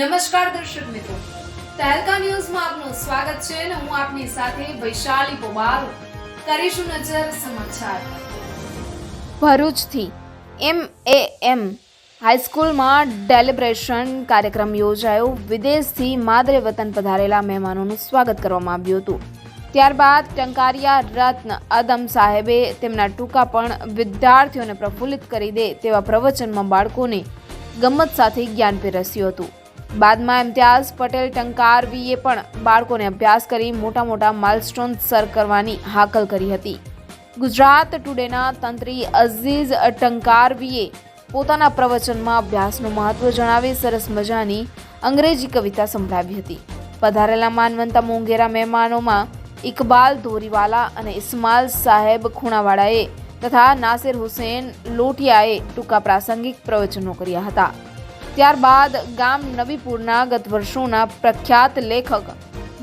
નમસ્કાર દર્શક મિત્રો. તહેલકા ન્યૂઝમાં આપનું સ્વાગત છે અને હું આપની સાથે વૈશાલી પોબાર કરીશું નજર સમાચાર. ભરૂચથી એમ એ એમ હાઈસ્કૂલમાં ડેલિબ્રેશન કાર્યક્રમ યોજાયો. વિદેશથી માદરે વતન પધારેલા મહેમાનોનું સ્વાગત કરવામાં આવ્યું હતું. ત્યારબાદ ટંકારિયા રત્ન અદમ સાહેબે તેમના ટૂંકા પણ વિદ્યાર્થીઓને પ્રફુલ્લિત કરી દે તેવા પ્રવચનમાં બાળકોને ગમત સાથે જ્ઞાન પીરસ્યું હતું. બાદમાં ઇમ્તિયાઝ પટેલ ટંકારવીએ પણ બાળકોને અભ્યાસ કરી મોટા મોટા માઇલસ્ટોન સર કરવાની હાકલ કરી હતી. ગુજરાત ટુડેના તંત્રી અઝીઝ ટંકારવીએ પોતાના પ્રવચનમાં અભ્યાસનું મહત્વ જણાવી સરસ મજાની અંગ્રેજી કવિતા સંભળાવી હતી. પધારેલા માનવંતા મોંઘેરા મહેમાનોમાં ઇકબાલ ધોરીવાલા અને ઇસ્માલ સાહેબ ખૂણાવાળાએ તથા નાસિર હુસેન લોટિયાએ ટૂંકા પ્રાસંગિક પ્રવચનો કર્યા હતા. ત્યારબાદ ગામ નબીપુરના ગત વર્ષોના પ્રખ્યાત લેખક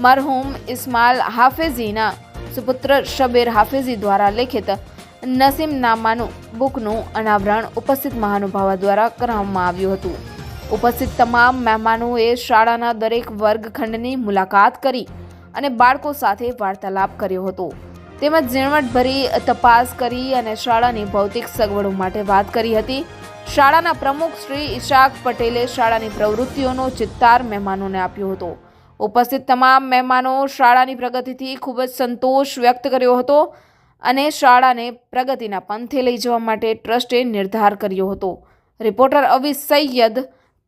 મરહુમ ઇસ્માલ હાફેઝીના સુપુત્ર શબીર હાફેઝી દ્વારા લેખિત નસીમનામાનું બુકનું અનાવરણ ઉપસ્થિત મહાનુભાવો દ્વારા કરવામાં આવ્યું હતું. ઉપસ્થિત તમામ મહેમાનોએ શાળાના દરેક વર્ગખંડની મુલાકાત કરી અને બાળકો સાથે વાર્તાલાપ કર્યો હતો. તેમજ ઝીણવટભરી તપાસ કરી અને શાળાની ભૌતિક સગવડો માટે વાત કરી હતી. શાળાના પ્રમુખ શ્રી ઈશાક પટેલે શાળાની પ્રવૃત્તિઓનો ચિત્તાર મહેમાનોને આપ્યો હતો. ઉપસ્થિત તમામ મહેમાનો શાળાની પ્રગતિથી ખૂબ જ સંતોષ વ્યક્ત કર્યો હતો અને શાળાને પ્રગતિના પંથે લઈ જવા માટે ટ્રસ્ટે નિર્ધાર કર્યો હતો. Reporter Avis Saiyad,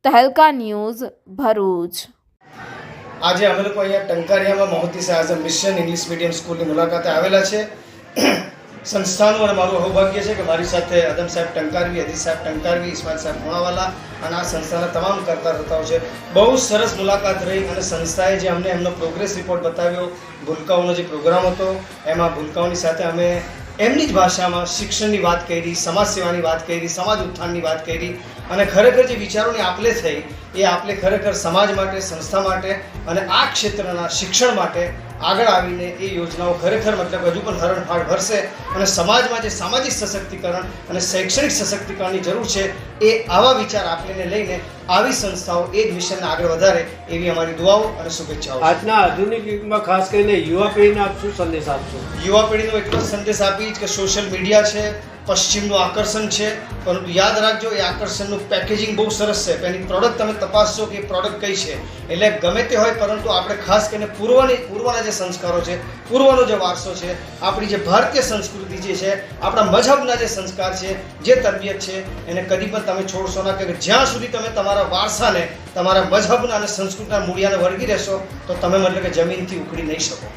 Tehelka news, Bharuch. આજે અમે લોકો અહીંયા ટંકારિયામાં Mohati Azam mission English medium સ્કૂલની મુલાકાતે આવેલા છે. સંસ્થાનું અને મારું સૌભાગ્ય છે કે મારી સાથે અદમ સાહેબ ટંકારવી અદીસ સાહેબ ટંકારવી, ઇસ્માઇલ સાહેબ ગુણાવાલા અને આ સંસ્થાના તમામ કરતા રતાઓ છે. બહુ સરસ મુલાકાત રહી અને સંસ્થાએ જે અમને એમનો પ્રોગ્રેસ રિપોર્ટ બતાવ્યો, ભૂલકાઓનો જે પ્રોગ્રામ હતો, એમાં ભૂલકાઓની સાથે અમે એમની જ ભાષામાં શિક્ષણની વાત કરી સમાજ સેવાની વાત કરી, સમાજ ઉત્થાનની વાત કરી અને ખરેખર જે વિચારોની આપલે થઈ એ આપણે ખરેખર સમાજ માટે સંસ્થા માટે અને આ ક્ષેત્રના શિક્ષણ માટે આગળ આવીને એ યોજનાઓ ખરેખર મતલબ હજુ પણ હરણફાળ ભરશે અને સમાજમાં જે સામાજિક સશક્તિકરણ અને શૈક્ષણિક સશક્તિકરણની જરૂર છે એ આવા વિચાર આપણે લઈને આવી સંસ્થાઓ એ જ મિશનને આગળ વધારે એવી અમારી દુઆઓ અને શુભેચ્છાઓ. આજના આધુનિક યુગમાં ખાસ કરીને યુવા પેઢીને આપ શું સંદેશ આપશો? યુવા પેઢીનો એટલો સંદેશ આપીશ કે સોશિયલ મીડિયા છે પશ્ચિમનું આકર્ષણ છે. પરંતુ યાદ રાખજો, એ આકર્ષણનું પેકેજિંગ બહુ સરસ છે. એની પ્રોડક્ટ તમે તપાસશો કે પ્રોડક્ટ કઈ છે. એટલે ગમે તે હોય, પરંતુ આપણે ખાસ કરીને પૂર્વની, પૂર્વના જે સંસ્કારો છે, પૂર્વનો જે વારસો છે, આપણી જે ભારતીય સંસ્કૃતિ જે છે, આપણા મજહબના જે સંસ્કાર છે, જે તરબિયત છે, એને કદી પણ તમે છોડશો ના કે જ્યાં સુધી તમે તમારા વારસાને, તમારા મજહબના અને સંસ્કૃતિના મૂળિયાને વળગી રહેશો, તો તમે મતલબ કે જમીનથી ઉખડી નહીં શકો.